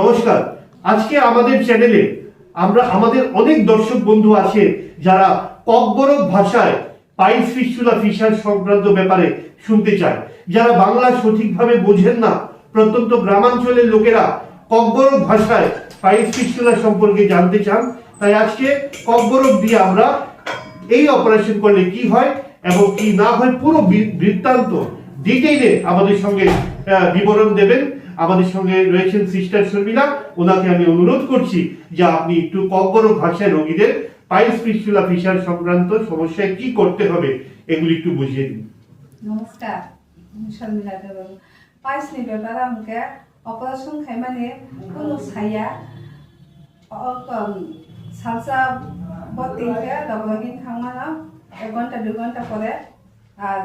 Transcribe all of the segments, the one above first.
নমস্কার। আজকে আমাদের চ্যানেলে আমরা আমাদের অনেক দর্শক বন্ধু আছে যারা ককবরক ভাষায় পাইস ফিস্টুলা ফিশার সংক্রান্ত ব্যাপারে শুনতে চায়। যারা বাংলা সঠিকভাবে বোঝেন না, প্রত্যন্ত গ্রামাঞ্চলের লোকেরা ককবরক ভাষায় পাইস ফিস্টুলা সম্পর্কে জানতে চান, তাই আজকে ককবরক দিয়ে আমরা এই অপারেশন করলে কি হয় এবং কি না হয় পুরো বৃত্তান্ত ডিটেইলে আমাদের সঙ্গে বিবরণ দেবেন। আমাদের সঙ্গে রয়েছেন সিস্টার শর্মিলা। ওনাকে আমি অনুরোধ করছি যে আপনি একটু কব্বর ভাষায় রোগীদের পাইস ফিস্টুলা ফিশার সংক্রান্ত সমস্যায় কি করতে হবে, এগুলি একটু বুঝিয়ে দিন। নমস্কার শর্মিলা দেব পাইসনি ব্যাপারে আমাকে অপারেশন খাইমানে কোনো ছায়া সালসা বতিকে লগলগিন থামানো এক ঘণ্টা দু ঘণ্টা পরে। আর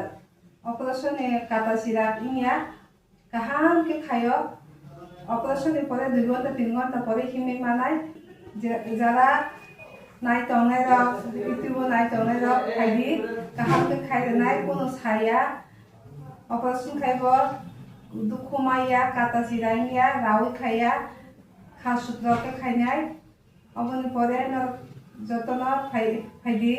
অপারেশনে কাটা সিরা ইমিয়া কাহানকে খায় অপারেশনের পরে দুই ঘণ্টা তিন ঘণ্টা পরে হিমে মানায় যারা নাই টঙের ইউটিউব নাই টঙের খাইদি কাহামকে খাইলে নাই কোনো ছায়া অপারেশন খাইব দুখুমাইয়া কাটা চিরাইনিয়া রাউই খাইয়া খা সূত্রকে খাইনাই অবনি পরে যতন ফাই ফাইদি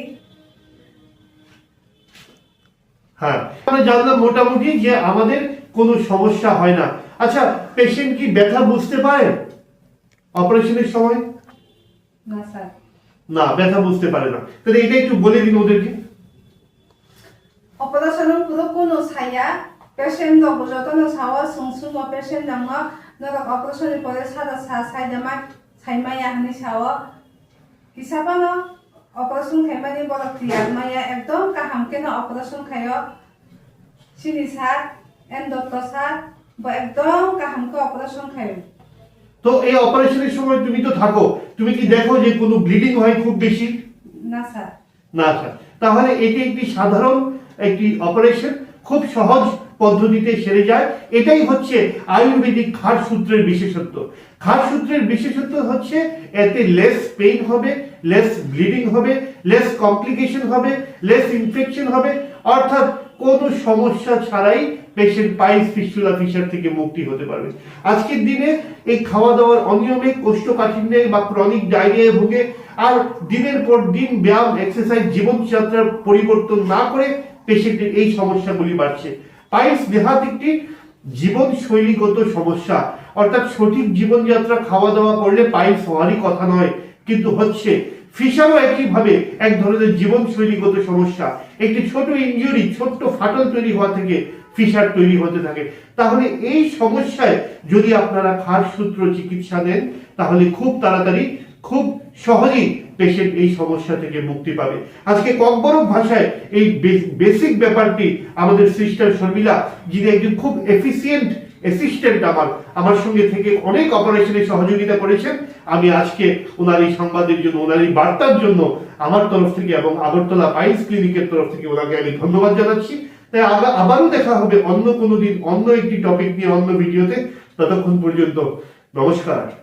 হ্যাঁ জানলাম মোটামুটি যে আমাদের কোনো সমস্যা হয় না। আচ্ছা পেশেন্ট কি ব্যথা বুঝতে পারে অপারেশনের সময়? না স্যার। না ব্যথা বুঝতে পারে না। তাহলে এটা একটু বলে দিন ওদেরকে। অপারেশন পুরো কোনো ছায়া পেশেন্ট যতন সাওয়া সুং সুং পেশেন্ট দङ নরক অপারেশনের পরে সাদা সা সাইদামা সাইমায়া হানি সাওয়া হিসাবানো অপারেশন খাইমানি বড় ক্লিয়ার মায়া একদম কাহামকে না অপারেশন খায় সিনি সার এন্ডক্টর সার বা একদম কাহামকে অপারেশন খায় তো এই অপারেশনের সময় তুমি তো থাকো। তুমি কি দেখো যে কোনো ব্লিডিং হয় খুব বেশি? না স্যার। না আচ্ছা তাহলে এটি একটি সাধারণ একটি অপারেশন খুব সহজ পদ্ধতিতে সেরে যায়। এটাই হচ্ছে আয়ুর্বেদিক খাট সূত্রের বিশেষত্ব। খাট সূত্রের বিশেষত্ব হচ্ছে এতে লেস পেইন হবে লেস ব্লিডিং হবে লেস কমপ্লিকেশন হবে লেস ইনফেকশন হবে। অর্থাৎ কোনো সমস্যা ছাড়াই পেশেন্ট পাইস ফিস্টুলা ফিশার থেকে মুক্তি হতে পারবে। আজকের দিনে এই খাওয়া দাওয়ার অনিয়মে, কোষ্ঠকাঠিন্যে বা ক্রনিক ডায়রিয়ায় ভুগে আর দিনের পর দিন ব্যায়াম এক্সারসাইজ জীবনযাত্রার পরিবর্তন না করে পেশেন্টের এই সমস্যাগুলি বাড়ছে। পাইলস দেহাত একটি জীবন শৈলীগত সমস্যা। অর্থাৎ সঠিক জীবনযাত্রা খাওয়া দাওয়া করলে পাইলস হওয়ারই কথা নয়, কিন্তু হচ্ছে ফিশারও একইভাবে এক ধরনের জীবনশৈলীগত সমস্যা। একটি ছোট ইনজুরি ছোট্ট ফাটল তৈরি হওয়া থেকে ফিশার তৈরি হতে থাকে। তাহলে এই সমস্যায় যদি আপনারা খাস সূত্র চিকিৎসা দেন তাহলে খুব তাড়াতাড়ি, খুব সহজেই পেশেন্ট এই সমস্যা থেকে মুক্তি পাবে। আজকে ককবরক ভাষায় এই বেসিক ব্যাপারটি আমাদের সিস্টার শর্মিলা, যিনি একজন খুব এফিসিয়েন্ট অ্যাসিস্ট্যান্ট আমার আমার সঙ্গে থেকে অনেক অপারেশনে সহযোগিতা করেছেন। আমি আজকে ওনার এই সংবাদের জন্য, ওনার এই বার্তার জন্য আমার তরফ থেকে এবং আগরতলা পাইলস ক্লিনিকের তরফ থেকে ওনাকে আমি ধন্যবাদ জানাচ্ছি। তাই আমরা আবারও দেখা হবে অন্য কোনো দিন, অন্য একটি টপিক নিয়ে, অন্য ভিডিওতে ততক্ষণ পর্যন্ত নমস্কার।